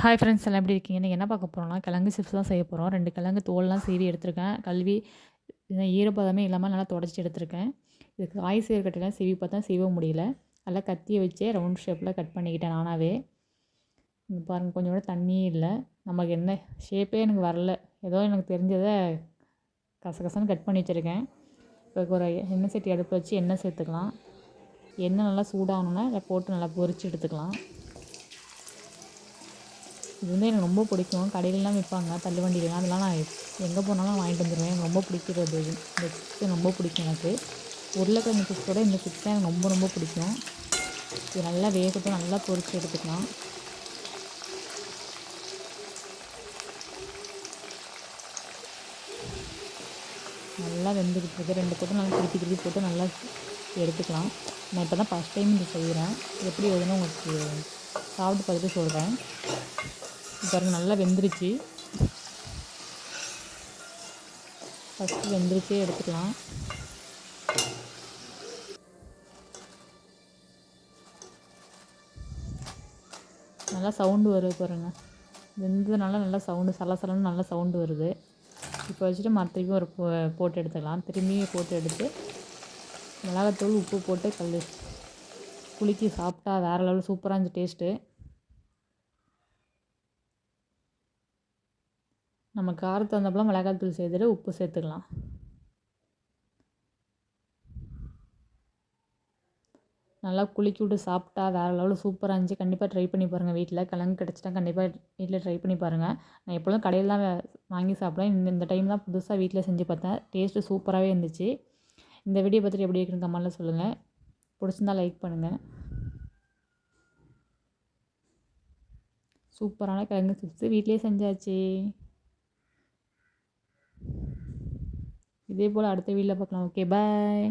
Hi friends எல்லாம் எப்படி இருக்கீங்க? என்ன பார்க்க போகிறோம்னா கிழங்கு சிப்ஸ் தான் செய்ய போகிறோம் ரெண்டு கிழங்கு தோல்லாம் சீவி எடுத்திருக்கேன். கல்வி ஈரப்பதமே இல்லாமல் நல்லா தொடச்சி எடுத்திருக்கேன். இதுக்கு காய் சீரக்கட்டைலாம் சீவி பார்த்தா சீவ முடியல. நல்லா கத்தியை வச்சே ரவுண்ட் ஷேப்பில் கட் பண்ணிக்கிட்டேன் நானாகவே பாருங்கள் கொஞ்சம் கூட தண்ணியே இல்லை. நமக்கு என்ன ஷேப்பே எனக்கு வரல. ஏதோ எனக்கு தெரிஞ்சதை கசகசன்னு கட் பண்ணி வச்சுருக்கேன். இப்போ ஒரு எண்ணெய் சட்டி அடுப்பு வச்சு எண்ணெய் சேர்த்துக்கலாம். எண்ணெய் நல்லா சூடாகணுன்னா இதை போட்டு நல்லா பொரித்து எடுத்துக்கலாம். இது வந்து எனக்கு ரொம்ப பிடிக்கும். கடையிலலாம் விற்பாங்க. தள்ளுவண்டியிலலாம். அதெல்லாம் நான் எங்கே போனாலும் வாங்கிட்டு வந்துடுவேன் எனக்கு ரொம்ப பிடிக்கிறது இது இந்த சிப்ஸ் ரொம்ப பிடிக்கும் எனக்கு. உருளைக்கிழங்கு சிப்ஸோட இந்த சிப்ஸ் தான் எனக்கு ரொம்ப ரொம்ப பிடிக்கும். இது நல்லா வேகட்டும். நல்லா பொரித்து எடுத்துக்கலாம். நல்லா வெந்துக்கிட்டு இருக்குது ரெண்டு போட்டு நல்லா திருப்பி திருப்பி போட்டு நல்லா எடுத்துக்கலாம். நான் இப்போ தான் ஃபஸ்ட் டைம் இது செய்கிறேன் எப்படி வருதுன்னு உங்களுக்கு சாப்பிட்டு பார்த்துட்டு சொல்கிறேன் பாருங்கள் நல்லா வெந்துருச்சு. ஃபஸ்ட்டு வெந்துருச்சே எடுத்துக்கலாம். நல்லா சவுண்டு வருது பாருங்கள் வெந்ததுனால நல்லா சவுண்டு சலசலன்னு நல்லா சவுண்டு வருது. இப்போ வச்சுட்டு மற்றவையும் ஒரு போ போட்டு எடுத்துக்கலாம். திரும்பியும் போட்டு எடுத்து மிளகாத்தூள் உப்பு போட்டு கல் குலுக்கி சாப்பிட்டா வேறு லெவல் சூப்பராக இருந்துச்சு டேஸ்ட்டு நம்ம காரத்து வந்தப்பெல்லாம் மிளகாத்தூள் சேர்த்துட்டு உப்பு சேர்த்துக்கலாம். நல்லா குளிக்கி விட்டு சாப்பிட்டா வேறு லெவலில் சூப்பராக இருந்துச்சு. கண்டிப்பாக ட்ரை பண்ணி பாருங்கள் வீட்டில் கிழங்கு கிடச்சிட்டா கண்டிப்பாக வீட்டில் ட்ரை பண்ணி பாருங்கள் நான் எப்பொழுதும் கடையில் தான் வாங்கி சாப்பிடுவேன். இந்த இந்த டைம் தான் புதுசாக வீட்டில் செஞ்சு பார்த்தேன். டேஸ்ட்டு சூப்பராகவே இருந்துச்சு. இந்த வீடியோ பார்த்துட்டு எப்படி இருக்குன்னு கமெண்ட்டில் சொல்லுங்கள் பிடிச்சிருந்தா லைக் பண்ணுங்கள் சூப்பரான கிழங்கு சிப்ஸு வீட்டிலே செஞ்சாச்சு. இதே போல் அடுத்த வீடியோவில் பார்க்கலாம். Okay bye